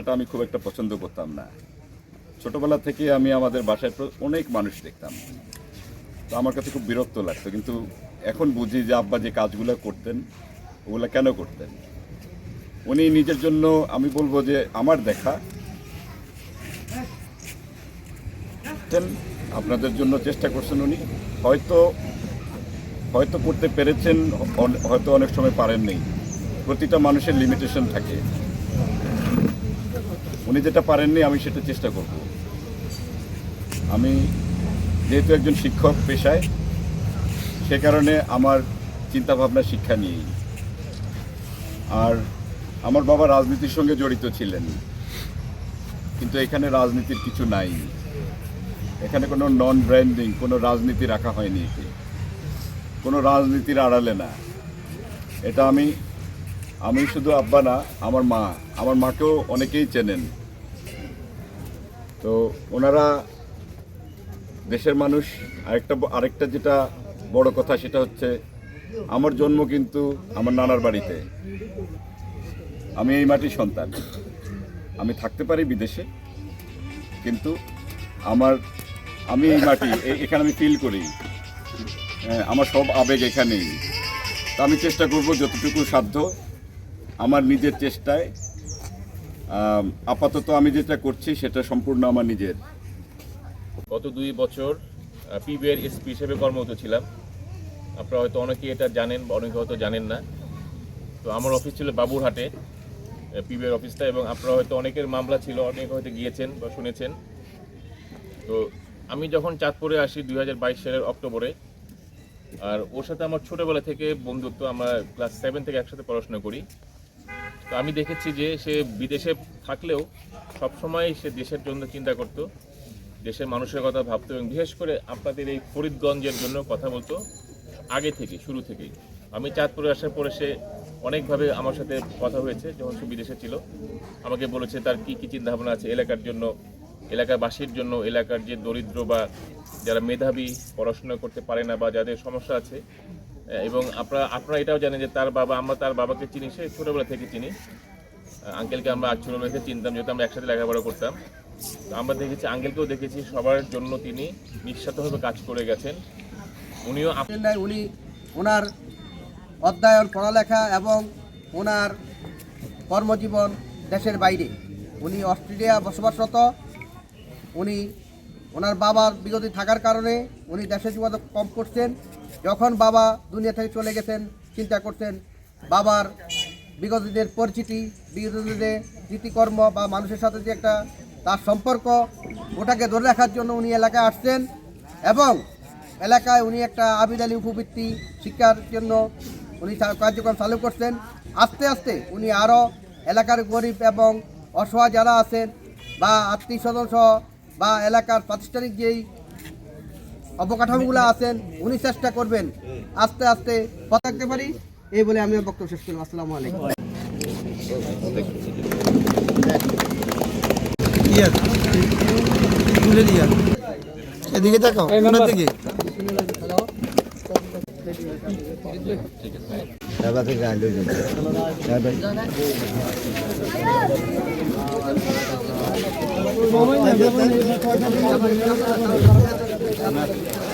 এটা আমি খুব একটা পছন্দ করতাম না। ছোটবেলা থেকে আমি আমাদের বাসায় অনেক মানুষ দেখতাম। তো আমার কাছে খুব বিরক্ত লাগতো। কিন্তু এখন বুঝি যে আব্বা যে কাজগুলো করতেন, ওগুলো কেন করতেন? উনি নিজের জন্য, আমি বলব যে আমার দেখা। আপনাদের জন্য চেষ্টা করছেন উনি। হয়তো হয়তো করতে পেরেছেন হয়তো অনেক সময় পারেননি। প্রতিটা মানুষের লিমিটেশন থাকে। উনি যেটা পারেননি, আমি সেটা চেষ্টা করব। আমি যেহেতু একজন শিক্ষক পেশায়, সে কারণে আমার চিন্তাভাবনা শিক্ষা নিয়েই। আর আমার বাবা রাজনীতির সঙ্গে জড়িত ছিলেন, কিন্তু এখানে রাজনীতির কিছু নাই। এখানে কোনো নন ব্র্যান্ডিং কোনো রাজনীতি রাখা হয়নি এতে। কোনো রাজনীতির আড়ালে না। এটা আমি আমি শুধু আব্বা না আমার মা। আমার মাকেও অনেকেই চেনেন। তো ওনারা দেশের মানুষ আরেকটা আরেকটা যেটা বড় কথা সেটা হচ্ছে আমার জন্ম কিন্তু আমার নানার বাড়িতে। আমি এই মাটির সন্তান। আমি থাকতে পারি বিদেশে কিন্তু আমার আমি এই মাটি এখানে আমি ফিল করি। হ্যাঁ, আমার সব আবেগ এখানেই। তা আমি চেষ্টা করব যতটুকু সাধ্য আমার নিজের চেষ্টায় আপাতত আমি যেটা করছি সেটা সম্পূর্ণ আমার নিজের। গত দুই বছর পিবিআর এসপি হিসেবে কর্মরত ছিলাম। আপনারা হয়তো অনেকেই এটা জানেন বা অনেকে হয়তো জানেন না। তো আমার অফিস ছিল বাবুরহাটে পিবিআর অফিসটা এবং আপনারা হয়তো অনেকের মামলা ছিল, অনেকে হয়তো গিয়েছেন বা শুনেছেন। তো আমি যখন চাঁদপুরে আসি দু হাজার বাইশ সালের অক্টোবরে, আর ওর সাথে আমার ছোটোবেলা থেকে বন্ধুত্ব, আমরা ক্লাস সেভেন থেকে একসাথে পড়াশোনা করি। তো আমি দেখেছি যে সে বিদেশে থাকলেও সবসময় সে দেশের জন্য চিন্তা করতো, দেশের মানুষের কথা ভাবতো এবং বিশেষ করে আপনাদের এই ফরিদগঞ্জের জন্য কথা বলতো আগে থেকে শুরু থেকেই। আমি চাঁদপুরে আসার পরে সে অনেকভাবে আমার সাথে কথা হয়েছে যখন সে বিদেশে ছিল। আমাকে বলেছে, তার কি, কী চিন্তা ভাবনা আছে এলাকার জন্য, এলাকাবাসীর জন্য, এলাকার যে দরিদ্র বা যারা মেধাবী, পড়াশোনা করতে পারে না বা যাদের সমস্যা আছে এবং আপনারা আপনারা এটাও জানেন যে তার বাবা, আমরা তার বাবাকে চিনি, সে ছোটোবেলা থেকে চিনি। আঙ্কেলকে আমরা আগ ছোটোবেলা থেকে চিনতাম, যেহেতু আমরা একসাথে লেখাপড়া করতাম। তো আমরা দেখেছি আঙ্কেলকেও দেখেছি, সবার জন্য তিনি নিঃস্বার্থভাবে কাজ করে গেছেন। উনিও উনি ওনার অধ্যয়ন, পড়ালেখা এবং ওনার কর্মজীবন দেশের বাইরে। উনি অস্ট্রেলিয়া বসবাসরত। উনি ওনার বাবার বিগতি থাকার কারণে উনি দেশে যোগাযোগ কম করছেন। যখন বাবা দুনিয়া থেকে চলে গেছেন, চিন্তা করছেন, বাবার বিগত দিনের পরিচিতি বিগত দিনের নীতিকর্ম বা মানুষের সাথে যে একটা তার সম্পর্ক, ওটাকে ধরে রাখার জন্য উনি এলাকায় আসছেন এবং এলাকায় উনি একটা আবিদ আলী উপবৃত্তি শিক্ষার জন্য উনি কার্যক্রম চালু করছেন। আস্তে আস্তে উনি আরও এলাকার গরিব এবং অসহায় যারা আছেন বা আত্মীয় স্বজন সহ বা এলাকার প্রাতিষ্ঠানিক যেই অবকাঠামোগুলো আছেন উনি চেষ্টা করবেন। আস্তে আস্তে থাকতে পারি। এই বলে আমি বক্তব্য শেষ করলাম। আসসালামু আলাইকুম। এদিকে Amin.